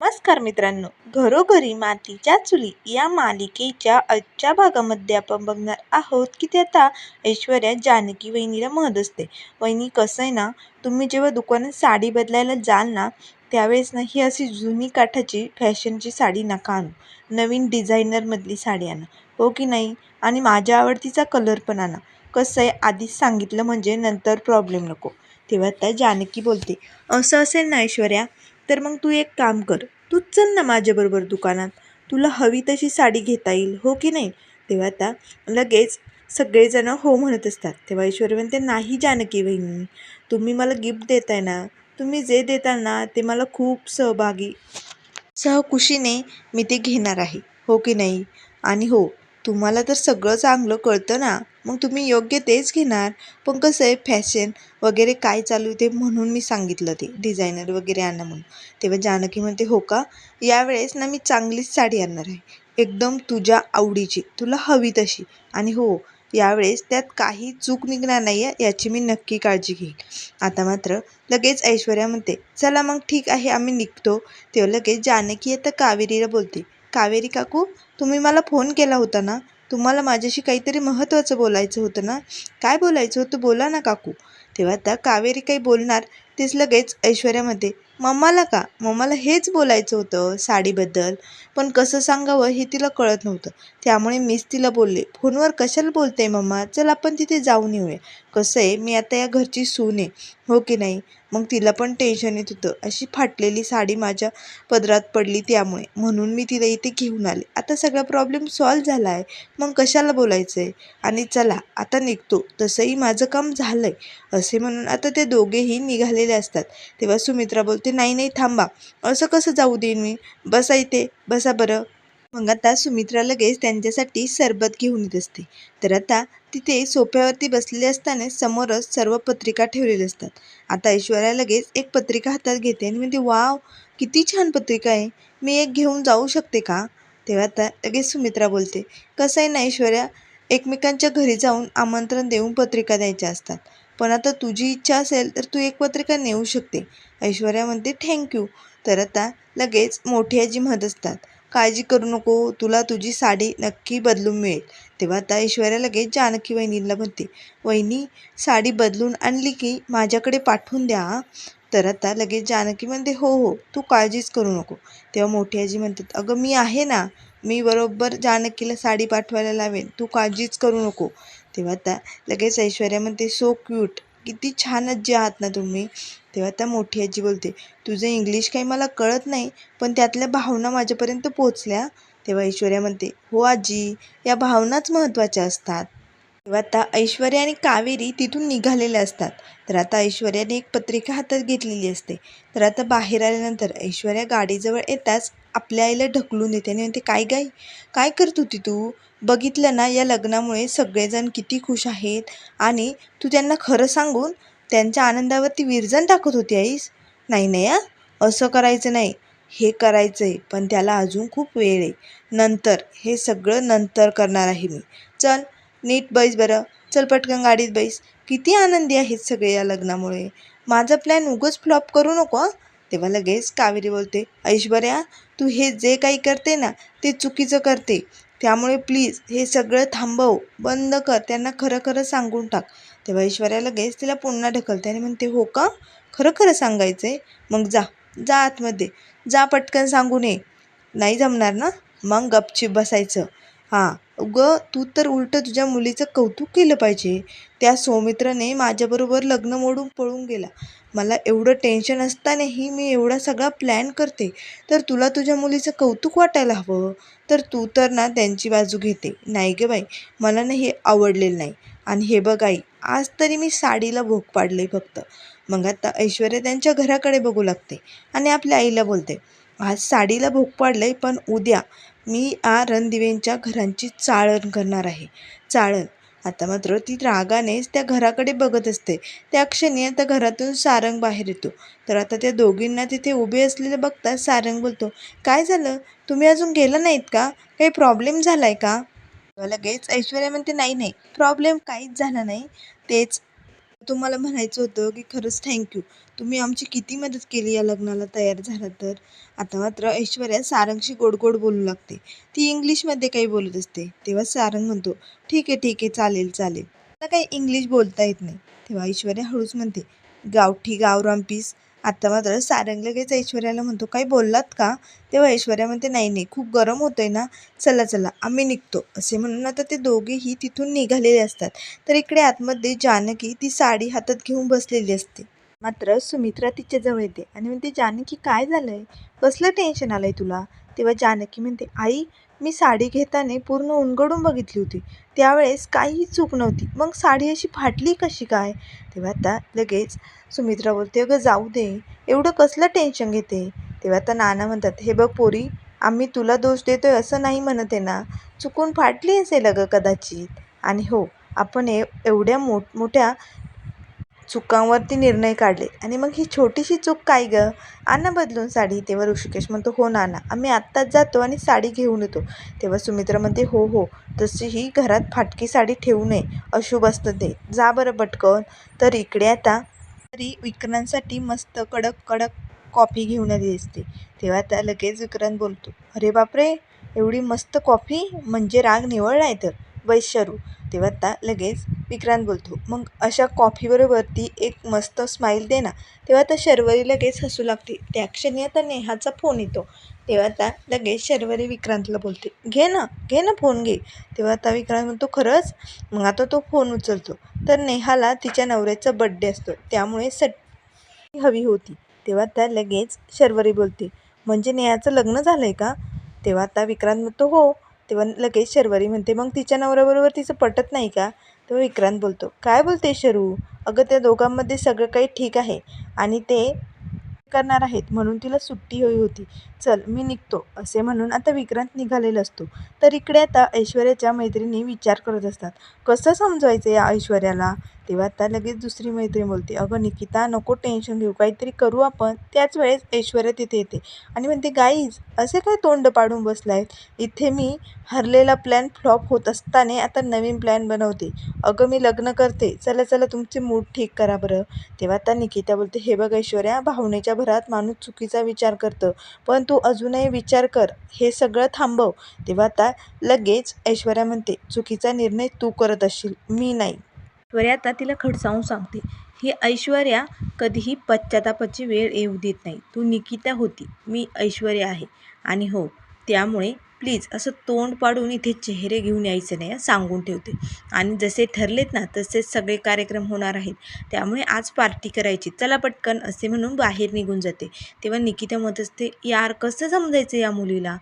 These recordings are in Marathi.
नमस्कार मित्रांनो. घरोघरी मातीच्या चुली या मालिकेच्या आजच्या भागामध्ये आपण बघणार आहोत की ते आता ऐश्वर्या जानकी वहिनीला म्हणत असते. वहिनी कसं आहे ना तुम्ही जेव्हा दुकानात साडी बदलायला जाल ना त्यावेळेस ना ही अशी जुनी काठाची फॅशनची साडी नका आणू. नवीन डिझायनरमधली साडी आणा. हो की नाही? आणि माझ्या आवडतीचा कलर पण आणा. कसं आहे आधीच सांगितलं म्हणजे नंतर प्रॉब्लेम नको. तेव्हा त्या जानकी बोलते असं असेल ना ऐश्वर्या तर मग तू एक काम कर. तू चल ना माझ्याबरोबर दुकानात. तुला हवी तशी साडी घेता येईल हो की नाही? तेव्हा आता लगेच सगळेजण हो म्हणत असतात. तेव्हा ऐश्वर्या म्हणते नाही जानकी बहिणी तुम्ही मला गिफ्ट देताय ना तुम्ही जे देता ना ते मला खूप सहभागी सहकुशीने मी ते घेणार आहे हो की नाही? आणि हो तुम्हाला तर सगळं चांगलं कळतं ना मग तुम्ही योग्य तेच घेणार. पण कसं आहे फॅशन वगैरे काय चालू ते म्हणून मी सांगितलं ते डिझायनर वगैरे आणा म्हणून. तेव्हा जानकी म्हणते हो का? यावेळेस ना मी चांगलीच साडी आणणार आहे. एकदम तुझ्या आवडीची तुला हवी तशी. आणि हो यावेळेस त्यात काही चूक निघणार नाही आहे याची मी नक्की काळजी घेईन. आता मात्र लगेच ऐश्वर्या म्हणते चला मग ठीक आहे आम्ही निघतो. तेव्हा लगेच जानकी आता कावेरीला बोलते कावेरी काकू तुम्ही मला फोन केला होता ना? तुम्हाला माझ्याशी काहीतरी महत्त्वाचं बोलायचं होतं ना? काय बोलायचं होतं? बोला ना काकू. तेव्हा त्या कावेरी काही बोलणार तेच लगेच ऐश्वर्यामध्ये मम्माला का? मम्माला हेच बोलायचं होतं साडीबद्दल? पण कसं सांगावं हे तिला कळत नव्हतं. त्यामुळे मीच तिला बोलले फोनवर कशाला बोलते मम्मा? चल आपण तिथे जाऊन येऊया. कसं आहे मी आता या घरची सून आहे हो की नाही? मग तिला पण टेन्शन येत होतं. अशी फाटलेली साडी माझ्या पदरात पडली त्यामुळे. म्हणून मी तिला इथे घेऊन आले. आता सगळा प्रॉब्लेम सॉल्व झाला आहे. मग कशाला बोलायचं आहे आणि चला आता निघतो. तसंही माझं काम झालं आहे असे म्हणून आता ते दोघेही निघालेले असतात. तेव्हा सुमित्रा बोलते नाही नाही थांबा. असं कसं जाऊ देईन मी? बसा इथे. बसा बरं. मग आता सुमित्रा लगेच त्यांच्यासाठी सरबत घेऊन येत असते. तर आता तिथे सोफ्यावरती बसलेले असताना समोरच सर्व पत्रिका ठेवलेल्या असतात. आता ऐश्वर्या लगेच एक पत्रिका हातात घेते आणि म्हणते वाव किती छान पत्रिका आहे. मी एक घेऊन जाऊ शकते का? तेव्हा आता लगेच सुमित्रा बोलते कसं आहे ना ऐश्वर्या एकमेकांच्या घरी जाऊन आमंत्रण देऊन पत्रिका द्यायच्या असतात. पण आता तुझी इच्छा असेल तर तू एक पत्रिका नेऊ शकते. ऐश्वर्या म्हणते थँक्यू. तर आता लगेच मोठी आजी म्हणत असतात काळजी करू नको तुला तुझी साडी नक्की बदलून मिळेल. तेव्हा आता ऐश्वर्या लगेच जानकी वहिनीला म्हणते वहिनी साडी बदलून आणली की माझ्याकडे पाठवून द्या तर आता लगेच जानकी म्हणते हो हो तू काळजीच करू नको. तेव्हा मोठी आजी म्हणतात अगं मी आहे ना मी बरोबर जानकीला साडी पाठवायला लावेन तू काळजीच करू नको. तेव्हा आता लगेच ऐश्वर्या म्हणते सो क्यूट किती छान आजी आहात ना तुम्ही तेव्हा त्या मोठी आजी बोलते तुझं इंग्लिश काही मला कळत नाही पण त्यातल्या भावना माझ्यापर्यंत पोचल्या तेव्हा ऐश्वर्या म्हणते हो आजी या भावनाच महत्त्वाच्या असतात. तेव्हा आता ऐश्वर्या आणि कावेरी तिथून निघालेल्या असतात. तर आता ऐश्वर्याने एक पत्रिका हातात घेतलेली असते. तर आता बाहेर आल्यानंतर ऐश्वर्या गाडीजवळ येताच आपल्या आईला ढकलून देते आणि म्हणते काय गाई? काय करत होती तू? बघितलं ना या लग्नामुळे सगळेजण किती खुश आहेत आणि तू त्यांना खरं सांगून त्यांच्या आनंदावरती विरजण टाकत होती आईस? नाही नाही आ असं करायचं नाही. हे करायचं आहे पण त्याला अजून खूप वेळ आहे. नंतर हे सगळं नंतर करणार आहे मी. चल नीट बैस बरं. चल पटकन गाडीत बैस. किती आनंदी आहेत सगळे या लग्नामुळे. माझा प्लॅन उगच फ्लॉप करू नको तेव्हा लगेच कावेरी बोलते ऐश्वर्या तू हे जे काही करते ना ते चुकीचं करते. त्यामुळे प्लीज हे सगळं थांबव. बंद कर. त्यांना खरं खरं सांगून टाक. तेव्हा ऐश्वर्या लगेच तिला पुन्हा ढकलते आणि म्हणते हो का? खरं खरं सांगायचं आहे मग जा. जा आतमध्ये. जा पटकन सांगून ये. नाही जमणार ना? मग गपचीप बसायचं. हां. उगं तू तर उलटं तुझ्या मुलीचं कौतुक केलं पाहिजे. त्या सौमित्रने माझ्याबरोबर लग्न मोडून पळून गेला. मला एवढं टेन्शन असतानाही मी एवढा सगळा प्लॅन करते. तर तुला तुझ्या मुलीचं कौतुक वाटायला हवं? तर तू तर ना त्यांची बाजू घेते. नाही गे बाई मला ना हे आवडलेलं नाही. आणि हे बघ आई आज तरी मी साडीला भोग पाडले फक्त. मग आता ऐश्वर्या त्यांच्या घराकडे बघू लागते आणि आपल्या आईला बोलते. आज साडीला भोग आहे पण उद्या मी आ रणदिवेंच्या घरांची चाळण करणार आहे. चाळण? आता मात्र ती रागानेच त्या घराकडे बघत असते. त्या क्षणी आता घरातून सारंग बाहेर येतो. तर आता त्या दोघींना तिथे उभे असलेले बघता सारंग बोलतो काय झालं? तुम्ही अजून गेलं नाहीत का? काही प्रॉब्लेम झाला आहे का? लगेच ऐश्वर्या म्हणते नाही नाही. प्रॉब्लेम काहीच झाला नाही. तेच तुम्हाला म्हणायचं होतं की खरंच थँक्यू तुम्ही आमची किती मदत केली या लग्नाला तयार झाला तर? आता मात्र ऐश्वर्या सारंगशी गोड गोड बोलू लागते. ती इंग्लिशमध्ये काही बोलत असते. तेव्हा सारंग म्हणतो ठीक आहे ठीक आहे चालेल चालेल. मला काही इंग्लिश बोलता येत नाही. तेव्हा ऐश्वर्या हळूच म्हणते गावठी गावरान पीस आता मात्र सारंग लगेच ऐश्वर्याला म्हणतो काही बोललात का? तेव्हा ऐश्वर्या म्हणते नाही नाही खूप गरम होतंय ना. चला चला आम्ही निघतो. असे म्हणून आता ते दोघेही तिथून निघालेले असतात. तर इकडे आतमध्ये जानकी ती साडी हातात घेऊन बसलेली असते. मात्र सुमित्रा तिच्याजवळ येते आणि म्हणते जानकी काय झालंय? कसलं टेन्शन आलंय तुला? तेव्हा जानकी म्हणते आई मी साडी घेताना पूर्ण उलगडून बघितली होती. त्यावेळेस काहीही चूक नव्हती. मग साडी अशी फाटली कशी काय? तेव्हा आता लगेच सुमित्रा बोलते अगं जाऊ दे. एवढं कसलं टेन्शन घेते? तेव्हा आता नाना म्हणतात हे बघ पोरी आम्ही तुला दोष देतोय असं नाही म्हणत आहे ना? चुकून फाटली असेल अगं कदाचित. आणि हो आपण ए एवढ्या मोठमोठ्या चुकांवरती निर्णय काढले. आणि मग ही छोटीशी चूक काय गं? आणा बदलून साडी. तेव्हा ऋषिकेश म्हणतो हो नाना आम्ही आत्ताच जातो आणि साडी घेऊन येतो. तेव्हा सुमित्रा म्हणते हो हो तशी ही घरात फाटकी साडी ठेवू नये. अशुभ असतं ते. जा बरं पटकन. तर इकडे आता तरी विक्रांसाठी मस्त कडक कडक कॉफी घेऊन आली असते तेव्हा आता लगेच विक्रांत बोलतो अरे बापरे! एवढी मस्त कॉफी? म्हणजे राग निवळलाय तर. वैशरू तेव्हा आता लगेच विक्रांत बोलतो. मग अशा कॉफीबरोबर ती एक मस्त स्माईल दे ना. तेव्हा आता शर्वरी लगेच हसू लागते. त्या क्षणी आता नेहाचा फोन येतो. तेव्हा आता लगेच शर्वरी विक्रांतला बोलते. घे ना घे ना फोन घे. तेव्हा आता विक्रांत म्हणतो खरंच? मग आता तो फोन उचलतो. तर नेहाला तिच्या नवऱ्याचा बड्डे असतो. त्यामुळे सट हवी होती. तेव्हा त्या लगेच शर्वरी बोलते म्हणजे नेहाचं लग्न झालं आहे का? तेव्हा आता विक्रांत म्हणतो हो. तेव्हा लगेच शर्वरी म्हणते मग तिच्या नवऱ्याबरोबर तिचं पटत नाही का? तेव्हा विक्रांत बोलतो काय बोलते शरू? अगं त्या दोघांमध्ये सगळं काही ठीक आहे आणि ते करणार आहेत म्हणून तिला सुट्टी हवी होती. चल मी निघतो असे म्हणून आता विक्रांत निघालेला असतो. तर इकडे आता ऐश्वर्याच्या मैत्रिणी विचार करत असतात कसं समजवायचं या ऐश्वर्याला? तेव्हा आता लगेच दुसरी मैत्रीण बोलते अगं निकिता नको टेन्शन घेऊ काहीतरी करू आपण. त्याच वेळेस ऐश्वर्या तिथे येते आणि म्हणते गाईज असे काय तोंड पाडून बसलाय इथे मी हरलेला प्लॅन फ्लॉप होत असताना आता नवीन प्लॅन बनवते. अगं मी लग्न करते. चला चला तुमचे मूड ठीक करा बरं. तेव्हा आता निकिता बोलते हे बघ ऐश्वर्या भावनेच्या भरात माणूस चुकीचा विचार करतं पण तू अजूनही विचार कर हे सगळं थांबव. तेव्हा आता लगेच ऐश्वर्या म्हणते चुकीचा निर्णय तू करत असशील मी नाही. ऐश्वर्या आता तिला खडसावून सांगते. ही ऐश्वर्या कधीही पश्चातापाची वेळ येऊ देत नाही. तू निकिता होती. मी ऐश्वर्या आहे. आणि हो त्यामुळे प्लीज असं तोंड पाडून इथे चेहरे घेऊन यायचं नाही सांगून ठेवते. आणि जसे ठरलेत ना तसेच सगळे कार्यक्रम होणार आहेत. त्यामुळे आज पार्टी करायची. चला पटकन असे म्हणून बाहेर निघून जाते. तेव्हा निकिता मत असते यार कसं समजायचं या मुलीला?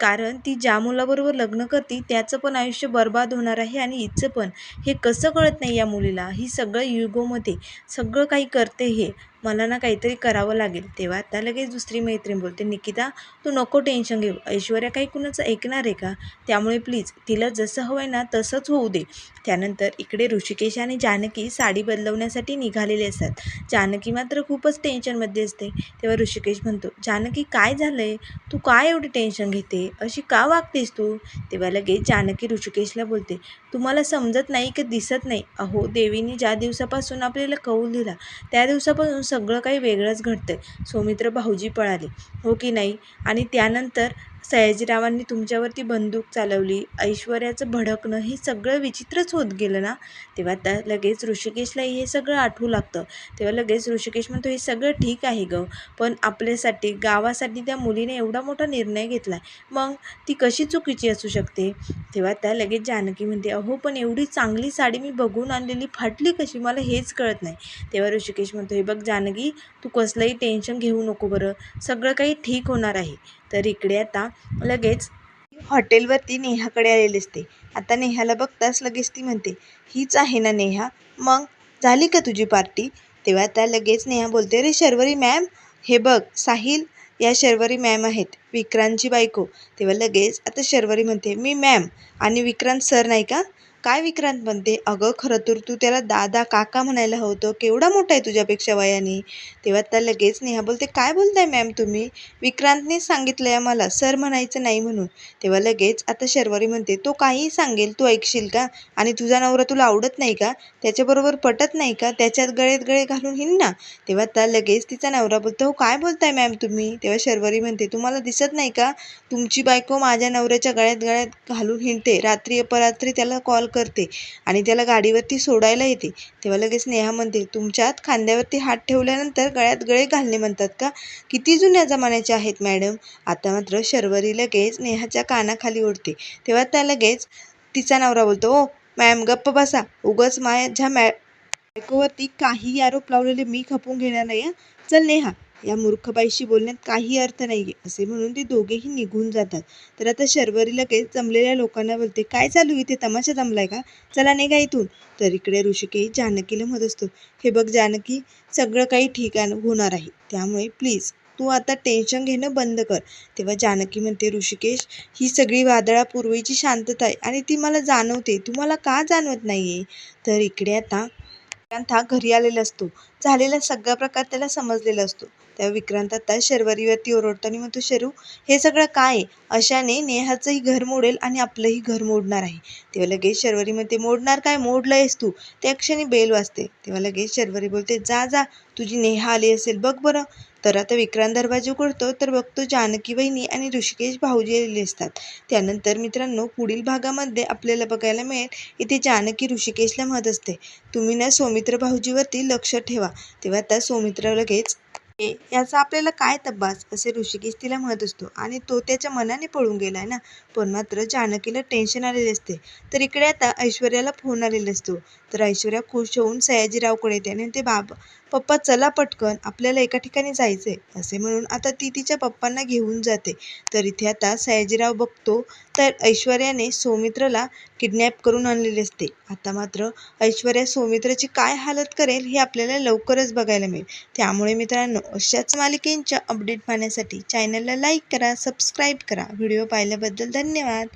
कारण ती ज्या मुलाबरोबर लग्न करते त्याचं पण आयुष्य बर्बाद होणार आहे आणि हिचं पण. हे कसं कळत नाही या मुलीला? ही सगळं युगोमध्ये सगळं काही करते हे. मला ना काहीतरी करावं लागेल तेव्हा आता लगेच दुसरी मैत्रीण बोलते निकिता तू नको टेन्शन घेऊ. ऐश्वर्या काही कुणाचं ऐकणार आहे का? त्यामुळे प्लीज तिला जसं हवं आहे ना तसंच होऊ दे. त्यानंतर इकडे ऋषिकेश आणि जानकी साडी बदलवण्यासाठी निघालेले असतात. जानकी मात्र खूपच टेन्शनमध्ये असते. तेव्हा ऋषिकेश म्हणतो जानकी काय झालं आहे तू काय एवढी टेन्शन घेते? अशी का वागतेस तू? तेव्हा लगेच जानकी ऋषिकेशला बोलते तुम्हाला समजत नाही की? दिसत नाही. अहो देवीने ज्या दिवसापासून आपल्याला कौल दिला त्या दिवसापासून सगळं काही वेगळंच घडतं आहे सौमित्र भाऊजी पळाले. हो की नाही? आणि त्यानंतर सयाजीरावांनी तुमच्यावरती बंदूक चालवली. ऐश्वर्याचं भडकणं हे सगळं विचित्रच होत गेलं ना? तेव्हा त्या लगेच ऋषिकेशलाही हे सगळं आठवू लागतं. तेव्हा लगेच ऋषिकेश म्हणतो हे सगळं ठीक आहे गं पण आपल्यासाठी गावासाठी त्या मुलीने एवढा मोठा निर्णय घेतला. आहे मग ती कशी चुकीची असू शकते? तेव्हा त्या लगेच जानकी म्हणते अहो पण एवढी चांगली साडी मी बघून आणलेली फाटली कशी? मला हेच कळत नाही. तेव्हा ऋषिकेश म्हणतो हे बघ जानकी तू कसलंही टेन्शन घेऊ नको बरं. सगळं काही ठीक होणार आहे. तर इकडे आता लगेच हॉटेलवरती नेहाकडे आलेली असते आता नेहाला बघताच लगेच ती म्हणते हीच आहे ना नेहा मग झाली का तुझी पार्टी? तेव्हा आता लगेच नेहा बोलते अरे शर्वरी मॅम हे बघ साहिल या शर्वरी मॅम आहेत विक्रांतची बायको. तेव्हा लगेच आता शर्वरी म्हणते मी मॅम आणि विक्रांत सर नाही का? काय विक्रांत म्हणते? अगं खरं तर तू त्याला दादा काका म्हणायला हवं होतं. केवढा मोठा आहे तुझ्यापेक्षा वयाने? तेव्हा त्या लगेच नेहा बोलते काय बोलताय मॅम तुम्ही? विक्रांतने सांगितलं आहे मला सर म्हणायचं नाही म्हणून. तेव्हा लगेच आता शर्वरी म्हणते तो काहीही सांगेल तू ऐकशील का? आणि तुझा नवरा तुला आवडत नाही का? त्याच्याबरोबर पटत नाही का? त्याच्यात गळेत गळे घालून हिन ना. तेव्हा त्या लगेच तिचा नवरा बोलतो हो काय बोलताय मॅम तुम्ही? तेव्हा शर्वरी म्हणते तुम्हाला दिसत नाही का? तुमची बायको माझ्या नवऱ्याच्या गळ्यात गळ्यात घालून हिंडते. रात्री अपरात्री त्याला कॉल करते आणि त्याला गाडीवरती सोडायला येते. तेव्हा लगेच नेहा म्हणते तुमच्यात खांद्यावरती हात ठेवल्यानंतर गळ्यात गळे घालणे म्हणतात का? किती जुन्या जमान्याचे आहेत मॅडम? आता मात्र शर्वरी लगेच नेहाच्या कानाखाली ओढते. तेव्हा त्या लगेच तिचा नवरा बोलतो ओ मॅम गप्प बसा. उगाच माझ्या मॅ बायकोवरती काही आरोप लावलेले मी खपून घेणार नाही चल नेहा. या मूर्खबाईशी बोलण्यात काही अर्थ नाहीये असे म्हणून ते दोघेही निघून जातात. तर आता शर्वरी लगेच जमलेल्या लोकांना बोलते काय चालू इथे तमाशा जमलाय का? चला निघा इथून. तर इकडे ऋषिकेश जानकीला मत असतो हे बघ जानकी सगळं काही ठीक होणार आहे. त्यामुळे प्लीज तू आता टेन्शन घेणं बंद कर. तेव्हा जानकी म्हणते ऋषिकेश ही सगळी वादळापूर्वीची शांतता आहे आणि ती मला जाणवते. तुम्हाला का जाणवत नाही आहे तर इकडे आता विक्रांत हा घरी आलेला असतो. झालेला सगळा प्रकार त्याला समजलेला असतो. तेव्हा विक्रांत आता शर्वरीवरती ओरडतो आणि म्हणतो शरू हे सगळं काय आहे? अशाने नेहाचंही घर मोडेल आणि आपलंही घर मोडणार आहे. तेव्हा लगेच शर्वरी म्हणते मोडणार काय? मोडलंयस तू. त्या क्षणी बेल वाजते. तेव्हा लगेच शर्वरी बोलते जा जा तुझी नेहा आली असेल बघ बरं. तर आता विक्रांत दरवाजे उघडतो तर बघतो जानकी वहिनी आणि ऋषिकेश भाऊजी आलेले असतात. त्यानंतर मित्रांनो पुढील भागामध्ये आपल्याला बघायला मिळेल इथे जानकी ऋषिकेशला म्हणत असते. तुम्ही ना सौमित्र भाऊजीवरती लक्ष ठेवा. तेव्हा त्या सौमित्र लगेच "ए, याचा आपल्याला काय तब्बास? असे ऋषिकेश तिला म्हणत असतो. आणि तो त्याच्या मनाने पळून गेलाय ना. पण मात्र जानकीला टेन्शन आलेले असते. तर इकडे आता ऐश्वर्याला फोन आलेला असतो. तर ऐश्वर्या खुश होऊन सयाजीरावकडे येते आणि ते बाबा पप्पा चला पटकन आपल्याला एका ठिकाणी जायचंय असे म्हणून आता ती तिच्या पप्पांना घेऊन जाते. तर इथे आता सयाजीराव बघतो तर ऐश्वर्याने सौमित्रला किडनॅप करून आणलेले असते. आता मात्र ऐश्वर्या सौमित्रची काय हालत करेल हे आपल्याला लवकरच बघायला मिळेल. त्यामुळे मित्रांनो अशाच मालिकेंच्या अपडेट पाहण्यासाठी चॅनलला लाईक करा सबस्क्राईब करा. व्हिडिओ पाहिल्याबद्दल धन्यवाद.